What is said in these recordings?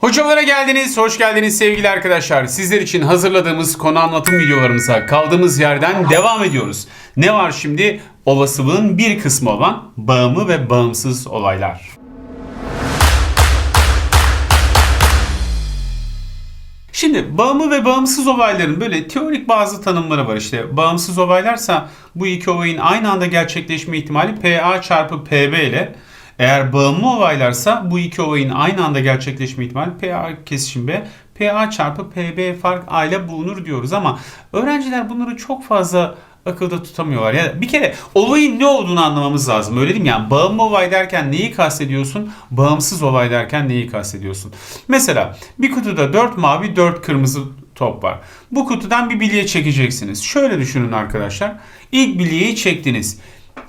Hocalara geldiniz, hoş geldiniz sevgili arkadaşlar. Sizler için hazırladığımız konu anlatım videolarımıza kaldığımız yerden devam ediyoruz. Ne var şimdi? Olasılığın bir kısmı olan bağımlı ve bağımsız olaylar. Şimdi bağımlı ve bağımsız olayların böyle teorik bazı tanımları var. İşte bağımsız olaylarsa bu iki olayın aynı anda gerçekleşme ihtimali PA çarpı PB ile eğer bağımlı olaylarsa bu iki olayın aynı anda gerçekleşme ihtimali PA kesişim B, PA çarpı PB fark A ile bulunur diyoruz ama öğrenciler bunları çok fazla akılda tutamıyorlar. Ya bir kere olayın ne olduğunu anlamamız lazım. Öyle değil mi? Yani bağımlı olay derken neyi kastediyorsun? Bağımsız olay derken neyi kastediyorsun? Mesela bir kutuda 4 mavi 4 kırmızı top var. Bu kutudan bir bilye çekeceksiniz. Şöyle düşünün arkadaşlar. İlk bilyeyi çektiniz.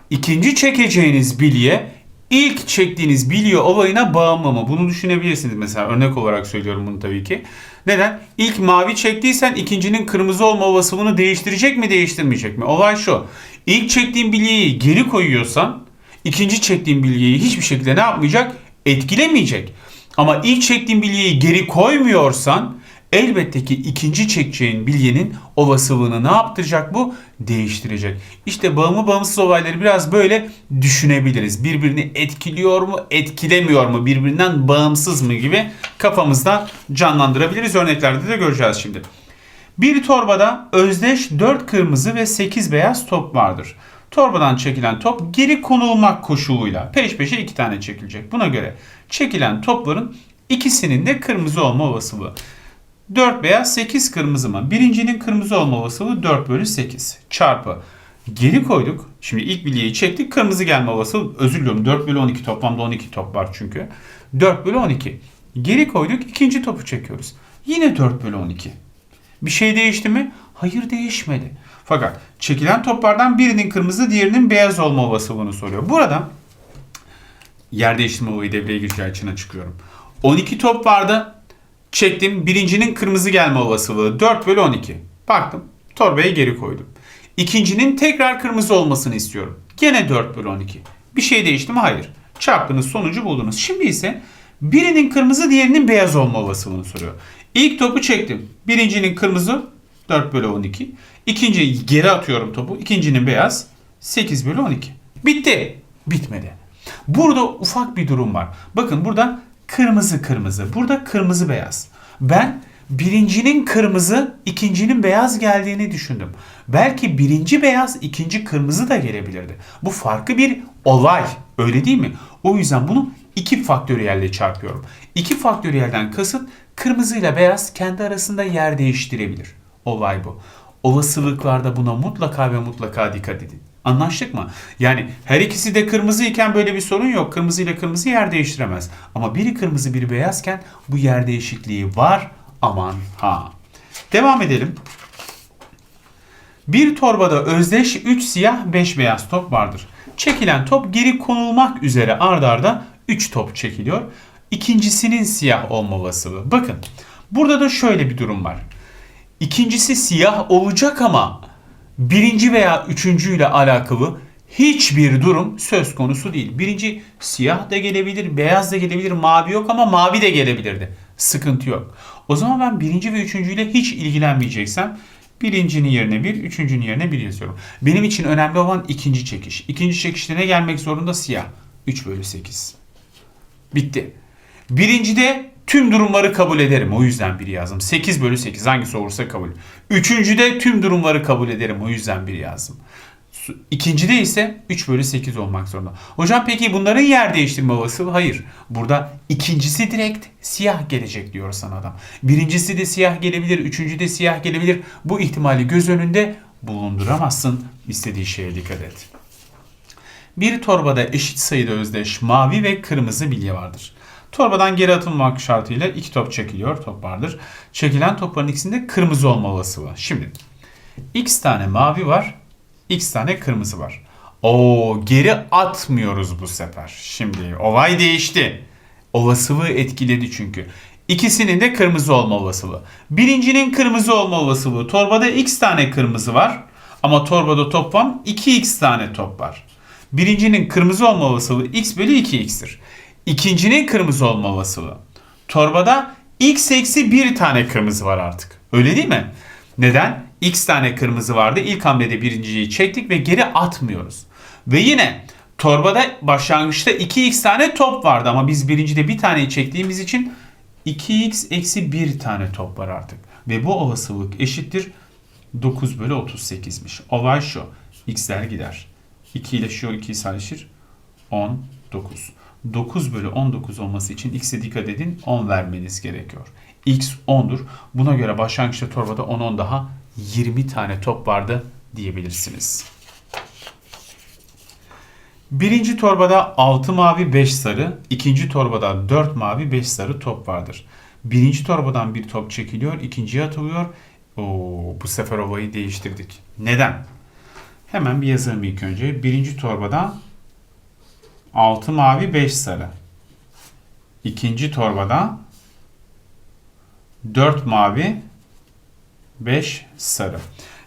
İkinci çekeceğiniz bilye ilk çektiğiniz bilye olayına bağımlı mı? Bunu düşünebilirsiniz mesela. Örnek olarak söylüyorum bunu tabii ki. Neden? İlk mavi çektiysen ikincinin kırmızı olma olasılığını değiştirecek mi değiştirmeyecek mi? Olay şu. İlk çektiğin bilyeyi geri koyuyorsan ikinci çektiğin bilyeyi hiçbir şekilde ne yapmayacak? Etkilemeyecek. Ama ilk çektiğin bilyeyi geri koymuyorsan elbette ki ikinci çekeceğin bilyenin olasılığını ne yaptıracak bu? Değiştirecek. İşte bağımlı bağımsız olayları biraz böyle düşünebiliriz. Birbirini etkiliyor mu, etkilemiyor mu, birbirinden bağımsız mı gibi kafamızda canlandırabiliriz. Örneklerde de göreceğiz şimdi. Bir torbada özdeş 4 kırmızı ve 8 beyaz top vardır. Torbadan çekilen top geri konulmak koşuluyla peş peşe iki tane çekilecek. Buna göre çekilen topların ikisinin de kırmızı olma olasılığı. 4 beyaz 8 kırmızı mı? Birincinin kırmızı olma olasılığı 4 bölü 8 çarpı. Geri koyduk. Şimdi ilk bilyeyi çektik. Kırmızı gelme olasılığı özür diliyorum. 4 bölü 12 toplamda 12 top var çünkü. 4 bölü 12. Geri koyduk. ikinci topu çekiyoruz. Yine 4 bölü 12. Bir şey değişti mi? Hayır değişmedi. Fakat çekilen toplardan birinin kırmızı diğerinin beyaz olma olasılığını soruyor. Burada yer değiştirme olayı devreye gireceği için açıklıyorum. 12 top vardı. Çektim. Birincinin kırmızı gelme olasılığı 4 bölü 12. Baktım. Torbaya geri koydum. İkincinin tekrar kırmızı olmasını istiyorum. Gene 4 bölü 12. Bir şey değişti mi? Hayır. Çarptınız sonucu buldunuz. Şimdi ise birinin kırmızı diğerinin beyaz olma olasılığını soruyor. İlk topu çektim. Birincinin kırmızı 4 bölü 12. İkinciyi geri atıyorum topu. İkincinin beyaz 8 bölü 12. Bitti. Bitmedi. Burada ufak bir durum var. Bakın burada kırmızı kırmızı. Burada kırmızı beyaz. Ben birincinin kırmızı, ikincinin beyaz geldiğini düşündüm. Belki birinci beyaz, ikinci kırmızı da gelebilirdi. Bu farklı bir olay. Öyle değil mi? O yüzden bunu iki faktöriyelle çarpıyorum. İki faktöriyelden kasıt kırmızıyla beyaz kendi arasında yer değiştirebilir. Olay bu. Olasılıklarda buna mutlaka ve mutlaka dikkat edin. Anlaştık mı? Yani her ikisi de kırmızı iken böyle bir sorun yok. Kırmızı ile kırmızı yer değiştiremez. Ama biri kırmızı biri beyazken bu yer değişikliği var. Aman ha. Devam edelim. Bir torbada özdeş 3 siyah 5 beyaz top vardır. Çekilen top geri konulmak üzere ardarda arda 3 top çekiliyor. İkincisinin siyah olma olasılığı. Bakın burada da şöyle bir durum var. İkincisi siyah olacak ama birinci veya üçüncüyle alakalı hiçbir durum söz konusu değil. Birinci siyah da gelebilir, beyaz da gelebilir, mavi yok ama mavi de gelebilirdi. Sıkıntı yok. O zaman ben birinci ve üçüncüyle hiç ilgilenmeyeceksem birincinin yerine bir, üçüncünün yerine bir yazıyorum. Benim için önemli olan ikinci çekiş. İkinci çekişte ne gelmek zorunda? Siyah. 3 bölü 8. Bitti. Birincide tüm durumları kabul ederim. O yüzden biri yazdım. 8 bölü 8 hangisi olursa kabul. Üçüncüde tüm durumları kabul ederim. O yüzden biri yazdım. Su- İkincide ise 3 bölü 8 olmak zorunda. Hocam peki bunların yer değiştirme olasılığı? Hayır. Burada ikincisi direkt siyah gelecek diyor sana adam. Birincisi de siyah gelebilir. Üçüncü de siyah gelebilir. Bu ihtimali göz önünde bulunduramazsın. İstediği şeye dikkat et. Bir torbada eşit sayıda özdeş mavi ve kırmızı bilye vardır. Torbadan geri atılmak şartıyla iki top çekiliyor, top vardır. Çekilen topların ikisinde kırmızı olma olasılığı. Şimdi x tane mavi var, x tane kırmızı var. Oo geri atmıyoruz bu sefer. Şimdi olay değişti. Olasılığı etkiledi çünkü. İkisinin de kırmızı olma olasılığı. Birincinin kırmızı olma olasılığı. Torbada x tane kırmızı var. Ama torbada toplam 2x tane top var. Birincinin kırmızı olma olasılığı x bölü 2x'tir. İkincinin kırmızı olma olasılığı. Torbada x eksi bir tane kırmızı var artık. Öyle değil mi? Neden? X tane kırmızı vardı. İlk hamlede birinciyi çektik ve geri atmıyoruz. Ve yine torbada başlangıçta 2x tane top vardı ama biz birincide bir taneyi çektiğimiz için 2x eksi bir tane top var artık. Ve bu olasılık eşittir 9 bölü 38'miş. Olay şu. X'ler gider. 2 ile şu 2'yi sadeleşir. 19. 9 bölü 19 olması için x'e dikkat edin 10 vermeniz gerekiyor. x 10'dur. Buna göre başlangıçta torbada 10 10 daha 20 tane top vardı diyebilirsiniz. Birinci torbada 6 mavi 5 sarı, ikinci torbada 4 mavi 5 sarı top vardır. Birinci torbadan bir top çekiliyor, ikinciye atılıyor. Oo, bu sefer olayı değiştirdik. Neden? Hemen bir yazalım ilk önce. Birinci torbada 6 mavi 5 sarı. İkinci torbada 4 mavi 5 sarı.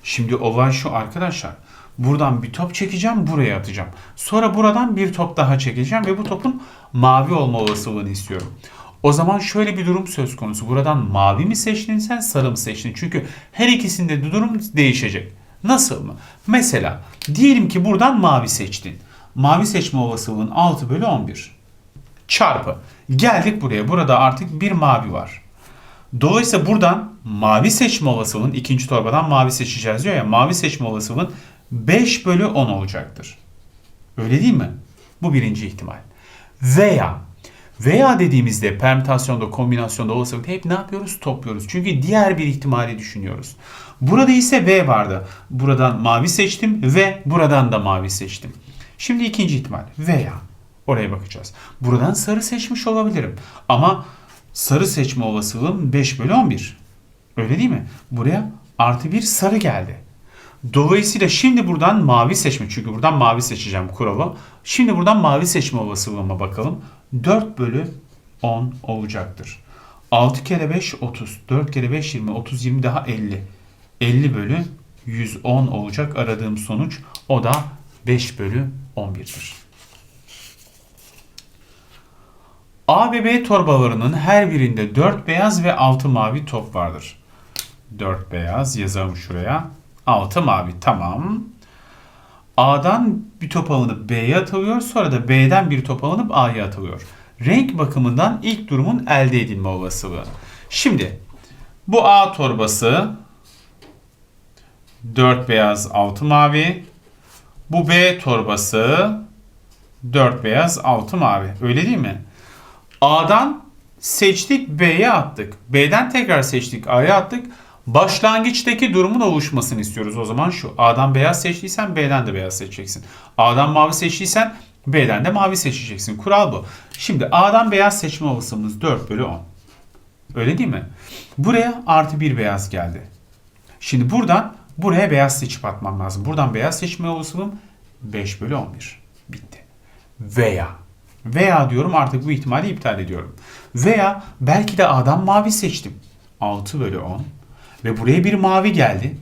Şimdi olay şu arkadaşlar. Buradan bir top çekeceğim, buraya atacağım. Sonra buradan bir top daha çekeceğim ve bu topun mavi olma olasılığını istiyorum. O zaman şöyle bir durum söz konusu. Buradan mavi mi seçtin sen, sarı mı seçtin? Çünkü her ikisinde de durum değişecek. Nasıl mı? Mesela diyelim ki buradan mavi seçtin. Mavi seçme olasılığın 6 bölü 11. Çarpı. Geldik buraya. Burada artık bir mavi var. Dolayısıyla buradan mavi seçme olasılığın ikinci torbadan mavi seçeceğiz diyor ya. Mavi seçme olasılığın 5 bölü 10 olacaktır. Öyle değil mi? Bu birinci ihtimal. Veya veya dediğimizde permütasyonda, kombinasyonda olasılıkta hep ne yapıyoruz? Topluyoruz. Çünkü diğer bir ihtimali düşünüyoruz. Burada ise V vardı. Buradan mavi seçtim ve buradan da mavi seçtim. Şimdi ikinci ihtimal. Veya oraya bakacağız. Buradan sarı seçmiş olabilirim. Ama sarı seçme olasılığım 5 bölü 11. Öyle değil mi? Buraya artı bir sarı geldi. Dolayısıyla şimdi buradan mavi seçme. Çünkü buradan mavi seçeceğim kuralı. Şimdi buradan mavi seçme olasılığıma bakalım. 4 bölü 10 olacaktır. 6 kere 5 30. 4 kere 5 20. 30 20 daha 50. 50 bölü 110 olacak aradığım sonuç. O da 5 bölü 11'dir. A ve B torbalarının her birinde 4 beyaz ve 6 mavi top vardır. 4 beyaz yazalım şuraya. 6 mavi tamam. A'dan bir top alınıp B'ye atılıyor. Sonra da B'den bir top alınıp A'ya atılıyor. Renk bakımından ilk durumun elde edilme olasılığı. Şimdi bu A torbası 4 beyaz 6 mavi. Bu B torbası 4 beyaz 6 mavi. Öyle değil mi? A'dan seçtik B'ye attık. B'den tekrar seçtik A'ya attık. Başlangıçtaki durumun oluşmasını istiyoruz. O zaman şu. A'dan beyaz seçtiysen B'den de beyaz seçeceksin. A'dan mavi seçtiysen B'den de mavi seçeceksin. Kural bu. Şimdi A'dan beyaz seçme olasılığımız 4 bölü 10. Öyle değil mi? Buraya artı bir beyaz geldi. Şimdi buradan buraya beyaz seçip atmam lazım. Buradan beyaz seçme olasılığım 5 bölü 11. Bitti. Veya veya diyorum artık bu ihtimali iptal ediyorum. Veya belki de A'dan mavi seçtim. 6 bölü 10. Ve buraya bir mavi geldi.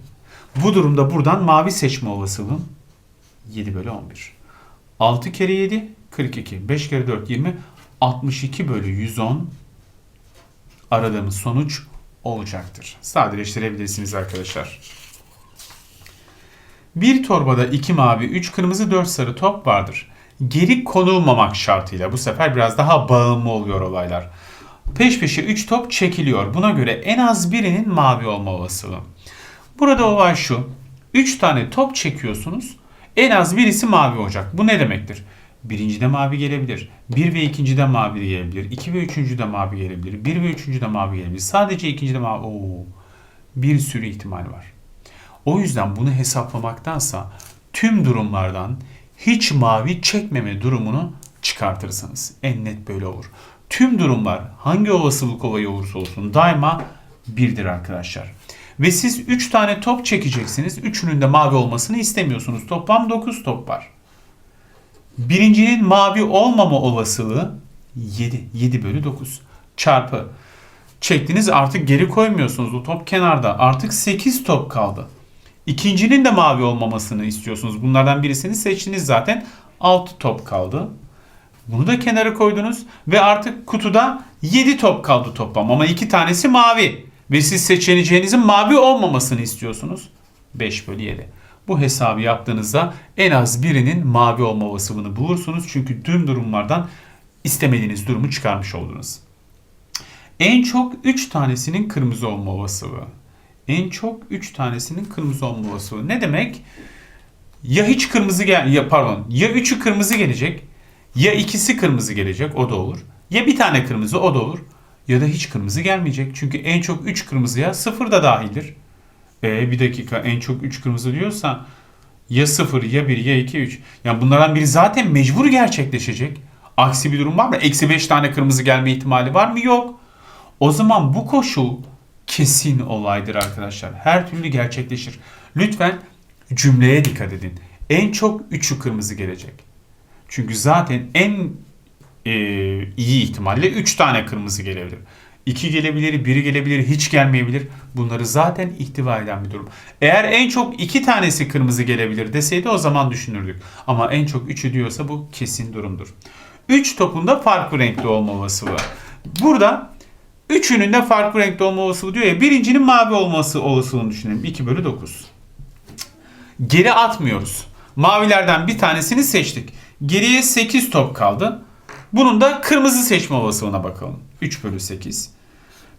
Bu durumda buradan mavi seçme olasılığım 7 bölü 11. 6 kere 7 42. 5 kere 4 20. 62 bölü 110 aradığımız sonuç olacaktır. Sadeleştirebilirsiniz arkadaşlar. Bir torbada 2 mavi, 3 kırmızı, 4 sarı top vardır. Geri konulmamak şartıyla bu sefer biraz daha bağımlı oluyor olaylar. Peş peşe 3 top çekiliyor. Buna göre en az birinin mavi olma olasılığı. Burada olay şu. 3 tane top çekiyorsunuz. En az birisi mavi olacak. Bu ne demektir? Birincide mavi gelebilir. Bir ve ikincide mavi gelebilir. İki ve üçüncüde mavi gelebilir. Bir ve üçüncüde mavi gelebilir. Sadece ikincide mavi. Oo, bir sürü ihtimal var. O yüzden bunu hesaplamaktansa tüm durumlardan hiç mavi çekmeme durumunu çıkartırsınız. En net böyle olur. Tüm durumlar hangi olasılık olayı olursa olsun daima birdir arkadaşlar. Ve siz 3 tane top çekeceksiniz. Üçünün de mavi olmasını istemiyorsunuz. Toplam 9 top var. Birincinin mavi olmama olasılığı 7. 7 bölü 9. Çarpı. Çektiniz artık geri koymuyorsunuz. O top kenarda. Artık 8 top kaldı. İkincinin de mavi olmamasını istiyorsunuz. Bunlardan birisini seçtiniz zaten. 6 top kaldı. Bunu da kenara koydunuz ve artık kutuda 7 top kaldı toplam ama 2 tanesi mavi. Ve siz seçeneceğinizin mavi olmamasını istiyorsunuz. 5 bölü 7. Bu hesabı yaptığınızda en az birinin mavi olma olasılığını bulursunuz. Çünkü tüm durumlardan istemediğiniz durumu çıkarmış oldunuz. En çok 3 tanesinin kırmızı olma olasılığı. En çok 3 tanesinin kırmızı olma olasılığı. Ne demek? Ya hiç kırmızı gel ya pardon ya 3'ü kırmızı gelecek ya ikisi kırmızı gelecek o da olur. Ya bir tane kırmızı o da olur. Ya da hiç kırmızı gelmeyecek. Çünkü en çok 3 kırmızıya 0 da dahildir. E bir dakika en çok 3 kırmızı diyorsa ya 0 ya 1 ya 2 3. Yani bunlardan biri zaten mecbur gerçekleşecek. Aksi bir durum var mı? Eksi 5 tane kırmızı gelme ihtimali var mı? Yok. O zaman bu koşul kesin olaydır arkadaşlar. Her türlü gerçekleşir. Lütfen cümleye dikkat edin. En çok 3'ü kırmızı gelecek. Çünkü zaten en e, iyi ihtimalle 3 tane kırmızı gelebilir. 2 gelebilir, 1 gelebilir, hiç gelmeyebilir. Bunları zaten ihtiva eden bir durum. Eğer en çok 2 tanesi kırmızı gelebilir deseydi o zaman düşünürdük. Ama en çok 3'ü diyorsa bu kesin durumdur. 3 topunda farklı renkli olma olasılığı. Burada üçünün de farklı renkli olma olasılığı diyor ya. Birincinin mavi olması olasılığını düşünelim. 2 bölü 9. Geri atmıyoruz. Mavilerden bir tanesini seçtik. Geriye 8 top kaldı. Bunun da kırmızı seçme olasılığına bakalım. 3 bölü 8.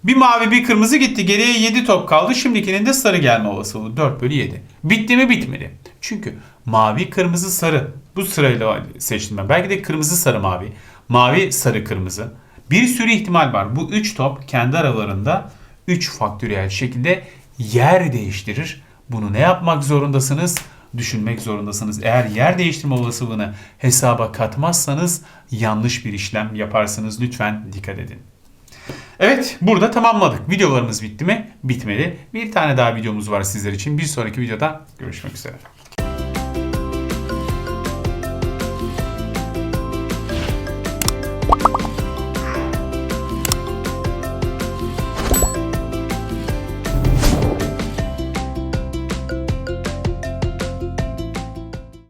Bir mavi bir kırmızı gitti. Geriye 7 top kaldı. Şimdikinin de sarı gelme olasılığı 4 bölü 7. Bitti mi bitmedi. Çünkü mavi kırmızı sarı. Bu sırayla seçtim ben. Belki de kırmızı sarı mavi. Mavi sarı kırmızı. Bir sürü ihtimal var. Bu 3 top kendi aralarında 3 faktöriyel şekilde yer değiştirir. Bunu ne yapmak zorundasınız? Düşünmek zorundasınız. Eğer yer değiştirme olasılığını hesaba katmazsanız yanlış bir işlem yaparsınız. Lütfen dikkat edin. Evet burada tamamladık. Videolarımız bitti mi? Bitmedi. Bir tane daha videomuz var sizler için. Bir sonraki videoda görüşmek üzere.